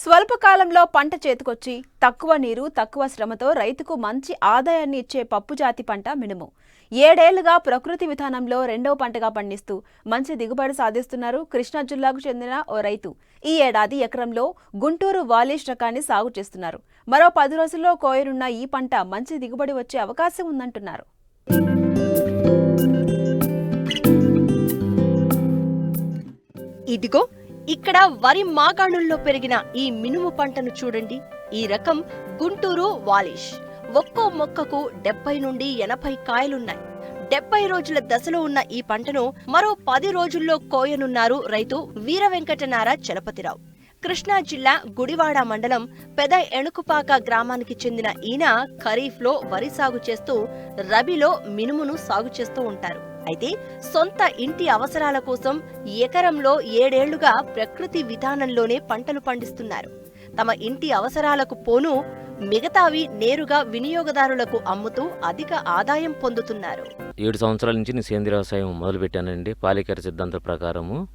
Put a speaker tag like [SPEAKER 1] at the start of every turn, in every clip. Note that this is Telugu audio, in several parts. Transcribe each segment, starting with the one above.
[SPEAKER 1] స్వల్పకాలంలో పంట చేతికొచ్చి తక్కువ నీరు తక్కువ శ్రమతో రైతుకు మంచి ఆదాయాన్ని ఇచ్చే పప్పు జాతి పంట మినుము. ఏడేళ్ళుగా ప్రకృతి విధానంలో రెండవ పంటగా పండిస్తూ మంచి దిగుబడి సాధిస్తున్నారు కృష్ణా జిల్లాకు చెందిన ఓ రైతు. ఈ ఏడాది ఎకరంలో గుంటూరు వాలిష్ రకాన్ని సాగు చేస్తున్నారు. మరో పది రోజుల్లో కోయనున్న ఈ పంట మంచి దిగుబడి వచ్చే అవకాశం ఉందంటున్నారు.
[SPEAKER 2] ఇదిగో ఇక్కడ వరి మాగాణుల్లో పెరిగిన ఈ మినుము పంటను చూడండి. ఈ రకం గుంటూరు వాలిష్. ఒక్కో మొక్కకు డెబ్బై నుండి ఎనభై కాయలున్నాయి. డెబ్బై రోజుల దశలో ఉన్న ఈ పంటను మరో పది రోజుల్లో కోయనున్నారు రైతు వీర వెంకటనార చలపతిరావు. కృష్ణా జిల్లా గుడివాడ మండలం పెద ఎణుకుపాక గ్రామానికి చెందిన ఈయన ఖరీఫ్లో వరి సాగు చేస్తూ రబీలో మినుమును సాగు చేస్తూ ఉంటారు. అయితే సొంత ఇంటి అవసరాల కోసం ఎకరంలో ఏడేళ్ళుగా ప్రకృతి విధానంలోనే పంటలు పండిస్తున్నారు. తమ ఇంటి అవసరాలకు పోను మిగతావి నేరుగా వినియోగదారులకు అమ్ముతూ అధిక ఆదాయం పొందుతున్నారు.
[SPEAKER 3] ఏడు సంవత్సరాల నుంచి నేను సేంద్రియ వ్యవసాయం మొదలుపెట్టానండి. పాలికేర సిద్ధాంతం ప్రకారము.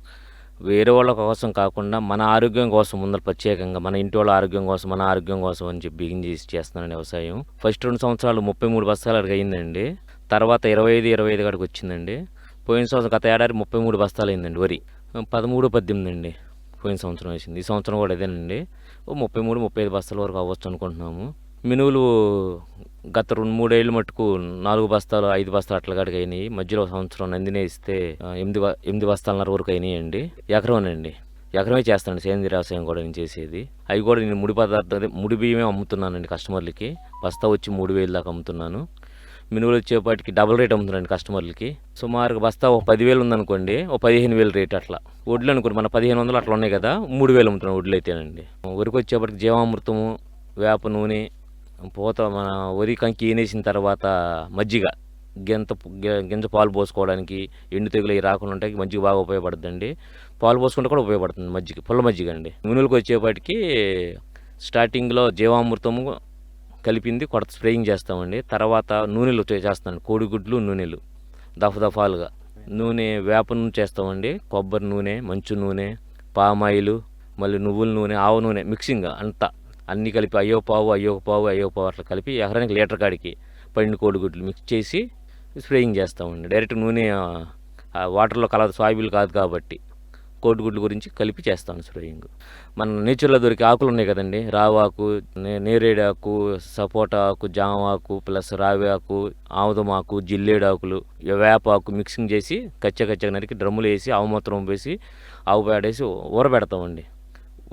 [SPEAKER 3] వేరే వాళ్ళ కోసం కాకుండా మన ఆరోగ్యం కోసం ముందర ప్రత్యేకంగా మన ఇంటి వాళ్ళ ఆరోగ్యం కోసం మన ఆరోగ్యం కోసం అని చెప్పి బిగిన్ చేసి చేస్తున్నాను వ్యవసాయం. ఫస్ట్ రెండు సంవత్సరాలు ముప్పై మూడు బస్తాలు అడిగయిందండి తర్వాత ఇరవై ఐదు ఇరవై ఐదు కాడికి వచ్చిందండి. పోయిన సంవత్సరం గత ఏడాది ముప్పై మూడు బస్తాలు అయిందండి వరి. పదమూడు పద్దెనిమిది అండి పోయిన సంవత్సరం వేసింది. ఈ సంవత్సరం కూడా ఇదేనండి. ఓ ముప్పై మూడు ముప్పై ఐదు బస్తాల వరకు అవ్వచ్చు అనుకుంటున్నాము. మినువులు గత రెండు మూడేళ్ళు మట్టుకు నాలుగు బస్తాలు ఐదు బస్తాలు అట్ల కాడికి అయినాయి. మధ్యలో సంవత్సరం నందినే ఇస్తే ఎనిమిది ఎనిమిది బస్తాలన్నర వరకు అయినాయండి. ఎకరమేనండి. ఎకరమే చేస్తాను సేంద్రీయ వ్యవసాయం కూడా నేను చేసేది. అవి కూడా నేను ముడి పదార్థం ముడి బియ్యమే అమ్ముతున్నానండి కస్టమర్లకి. బస్తా వచ్చి మూడు వేలు దాకా అమ్ముతున్నాను. మినువులు వచ్చేపాటికి డబుల్ రేట్ అమ్ముతుందండి కస్టమర్లకి. సుమారుగా బస్తా ఒక పదివేలు ఉందనుకోండి ఒక పదిహేను వేలు రేట్ అట్లా. వడ్లు అనుకోండి మన పదిహేను వందలు అట్లా ఉన్నాయి కదా మూడు వేలు అమ్ముతున్నాం వడ్లు అయితేనండి. వరికి వచ్చేప్పటికి జీవామృతము వేప నూనె పూత మన వరి కంకి ఈనేసిన తర్వాత మజ్జిగ గింత గింజ పాలు పోసుకోవడానికి ఎండు తెగులు అవి రాకుండా ఉంటాయి మజ్జిగ బాగా ఉపయోగపడుతుందండి. పాలు పోసుకుంటే కూడా ఉపయోగపడుతుంది మజ్జిగ పుల్ల మజ్జిగ అండి. మినువులకు వచ్చేపాటికి స్టార్టింగ్లో జీవామృతము కలిపింది కొత్త స్ప్రేయింగ్ చేస్తామండి. తర్వాత నూనెలు చేస్తాను. కోడిగుడ్లు నూనెలు. దఫ దఫాలుగా. నూనె వేప నూనె చేస్తామండి. కొబ్బరి నూనె మంచు నూనె పామాయిలు మళ్ళీ నువ్వుల నూనె ఆవు నూనె మిక్సింగ్ అంతా. అన్నీ కలిపి అయ్యో పావు అయ్యో పావు అయ్యో పావు అట్లా కలిపి ఎకరానికి లీటర్ కాడికి పండిన కోడిగుడ్లు మిక్స్ చేసి స్ప్రేయింగ్ చేస్తామండి. డైరెక్ట్ నూనె వాటర్లో కలదు సాయిబుల్ కాదు కాబట్టి. కోడిగుడ్ల గురించి కలిపి చేస్తాను స్ప్రేయింగ్. మన నేచర్లో దొరికే ఆకులు ఉన్నాయి కదండి. రావాకు నే- నేరేడాకు సపోటా ఆకు జామ ఆకు ప్లస్ రావి ఆకు ఆముదమాకు జిల్లేడు ఆకులు ఈ వేపాకు మిక్సింగ్ చేసి కచ్చ కచ్చగా నరికి డ్రమ్ములు వేసి ఆవుమూత్రం వేసి ఆవు పేడేసి ఊరబెడతామండి.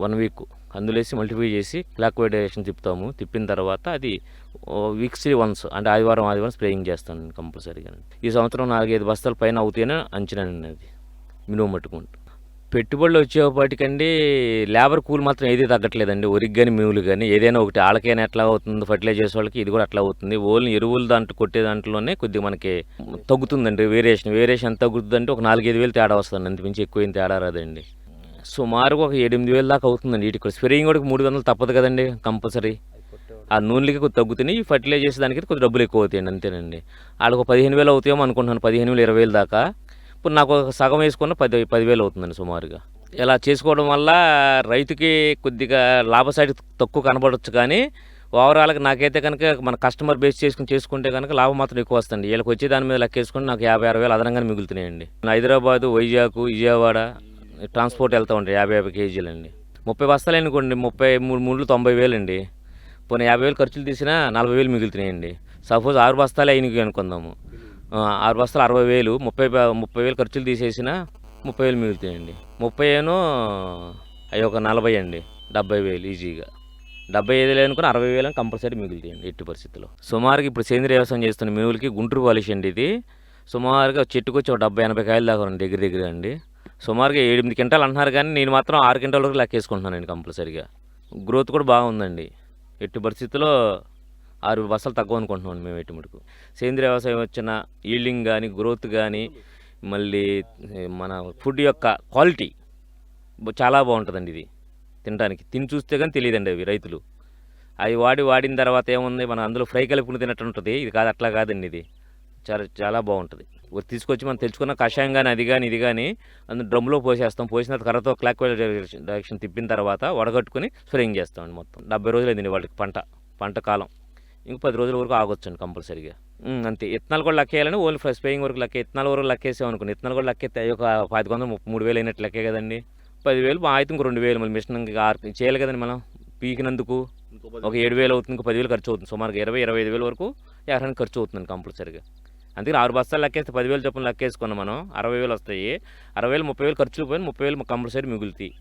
[SPEAKER 3] One week. అందులో వేసి మల్టిప్లై చేసి లాక్వైడేషన్ తిప్పుతాము. తిప్పిన తర్వాత అది వీక్స్లీ వన్స్ అంటే ఆదివారం ఆదివారం స్ప్రేయింగ్ చేస్తాను కంపల్సరీగా ఈ సంవత్సరం నాలుగైదు బస్తాల పైన అవుతేనే అంచనా అది. మినిమం మట్టుకుంటూ పెట్టుబడులు వచ్చేపాటికండి లేబర్ కూలి మాత్రం ఏది తగ్గట్లేదండి. ఒరిగ్గాని కానీ కానీ ఏదైనా ఒకటి ఆళ్ళకైనా ఎట్లా అవుతుంది ఫర్టిలైజర్స్ వాళ్ళకి ఇది కూడా అట్లా అవుతుంది. ఓన్లీ ఎరువులు దాంట్లో కొట్టే దాంట్లోనే కొద్దిగా మనకి తగ్గుతుందండి. వేరియేషన్ వేరియేషన్ ఎంత తగ్గుతుందంటే ఒక నాలుగైదు వేలు తేడా వస్తుంది. అంతమించి ఎక్కువ ఏం తేడా రాదండి. సుమారుగా ఒక ఎనిమిది వేలు దాకా అవుతుందండి. వీటికి స్ప్రేయింగ్ కూడా మూడు వందలు తప్పదు కదండి కంపల్సరీ. ఆ నూనెలకి కొద్ది తగ్గుతున్నాయి. ఈ ఫర్టిలైజర్స్ దానికి కొద్ది డబ్బులు ఎక్కువ అవుతాయండి అంతేనండి. వాళ్ళకి పదిహేను వేలు అవుతాయేమో అనుకుంటున్నాను. పదిహేను వేలు ఇరవై వేలు దాకా. ఇప్పుడు నాకు ఒక సగం వేసుకున్న పది పదివేలు అవుతుందండి సుమారుగా. ఇలా చేసుకోవడం వల్ల రైతుకి కొద్దిగా లాభసాటి తక్కువ కనబడవచ్చు కానీ ఓవరాల్గా నాకైతే కనుక మన కస్టమర్ బేస్ చేసుకుని చేసుకుంటే కనుక లాభం మాత్రం ఎక్కువ వస్తుంది. వీళ్ళకి వచ్చే దాని మీద లెక్కేసుకుని నాకు యాభై అరవై వేలు అదనంగా మిగులుతున్నాయండి. హైదరాబాదు వైజాగ్ విజయవాడ ట్రాన్స్పోర్ట్ వెళ్తూ ఉంటాయి యాభై యాభై కేజీలు అండి ముప్పై బస్తాలు అనుకోండి ముప్పై మూడు మూడు తొంభై వేలు అండి పోనీ యాభై వేలు ఖర్చులు తీసినా నలభై వేలు మిగులుతున్నాయండి. సపోజ్ ఆరు బస్తాలు అయినవి అనుకుందాము. ఆరు బస్తాలు అరవై వేలు ముప్పై ముప్పై వేలు ఖర్చులు తీసేసిన ముప్పై వేలు మిగులుతాయండి. ముప్పై ఏను అవి ఒక నలభై అండి డెబ్బై వేలు ఈజీగా. డెబ్బై ఐదు అనుకుని అరవై వేలు కంపల్సరీ మిగులుతాయండి ఎట్టి పరిస్థితుల్లో. సుమారుగా ఇప్పుడు సేంద్రియ వ్యవసాయం చేస్తున్న మినువులకి గుంటూరు పాలిష్ అండి ఇది. సుమారుగా చెట్టుకు వచ్చి ఒక డెబ్బై ఎనభై కాయలు దాకా ఉంది దగ్గర దగ్గర అండి. సుమారుగా ఎనిమిది క్వింటాలు అంటున్నారు కానీ నేను మాత్రం ఆరు క్వింటాల వరకు లెక్కేసుకుంటున్నానండి కంపల్సరీగా. గ్రోత్ కూడా బాగుందండి. ఎట్టి పరిస్థితుల్లో ఆరు బస్సలు తక్కువ అనుకుంటున్నాం మేము ఎట్టి సేంద్రియ వ్యవసాయం వచ్చిన ఈల్డింగ్ కానీ గ్రోత్ కానీ మళ్ళీ మన ఫుడ్ యొక్క క్వాలిటీ చాలా బాగుంటుందండి ఇది. తినడానికి. తిని చూస్తే కానీ తెలియదండి అవి రైతులు. అవి వాడి వాడిన తర్వాత ఏముంది? మన అందులో ఫ్రై కలుపుకుని తినట్టు ఉంటుంది. ఇది కాదు అట్లా కాదండి ఇది. చాలా చాలా బాగుంటుంది. తీసుకొచ్చి మనం తెచ్చుకున్న కషాయం కానీ అది కానీ ఇది కానీ అందులో డ్రమ్లో పోసేస్తాం. పోసిన తర్వాత కర్రతో క్లాక్ వైజ్ డైరెక్షన్ డైరెక్షన్ తిప్పిన తర్వాత వడగట్టుకుని స్ప్రేయింగ్ చేస్తామండి మొత్తం. డెబ్బై రోజులు అయింది వాళ్ళకి పంట పంట కాలం. ఇంక పది రోజుల వరకు ఆగొచ్చండి కంపల్సరీగా. అంతే. ఇత్తనాలు కూడా లెక్కేయాలని ఓన్లీ ఫ్రెష్ స్ప్రేయింగ్ వరకు లెక్క ఇత్తనాల వరకు లెక్కేసాం అనుకోండి. ఇత్తనాలు కూడా లెక్కేస్తే ఒక పది వందలు ముప్పై మూడు వేలు అయినట్టు లెక్కే కదండి. పదివేలు అయితే ఇంకో రెండు వేలు మళ్ళీ మిషన్ ఇంకా ఆరు- చేయాలి కదండి మనం. పీకినందుకు ఒక ఏడు వేలు అవుతుంది ఇంకో పదివేలు ఖర్చు అవుతుంది. సుమారుగా ఇరవై ఇరవై ఐదు వేల వరకు ఎకరానికి ఖర్చు అవుతుంది కంపల్సరీగా. అందుకని ఆరు బస్తాలు లెక్కేస్తే పదివేలు చొప్పున లెక్కేసుకున్నాం మనం అరవై వేలు వస్తాయి. అరవై వేలు ముప్పై వేలు ఖర్చులు పోయిన ముప్పై వేలు కంపల్సరీ మిగులుతాయి.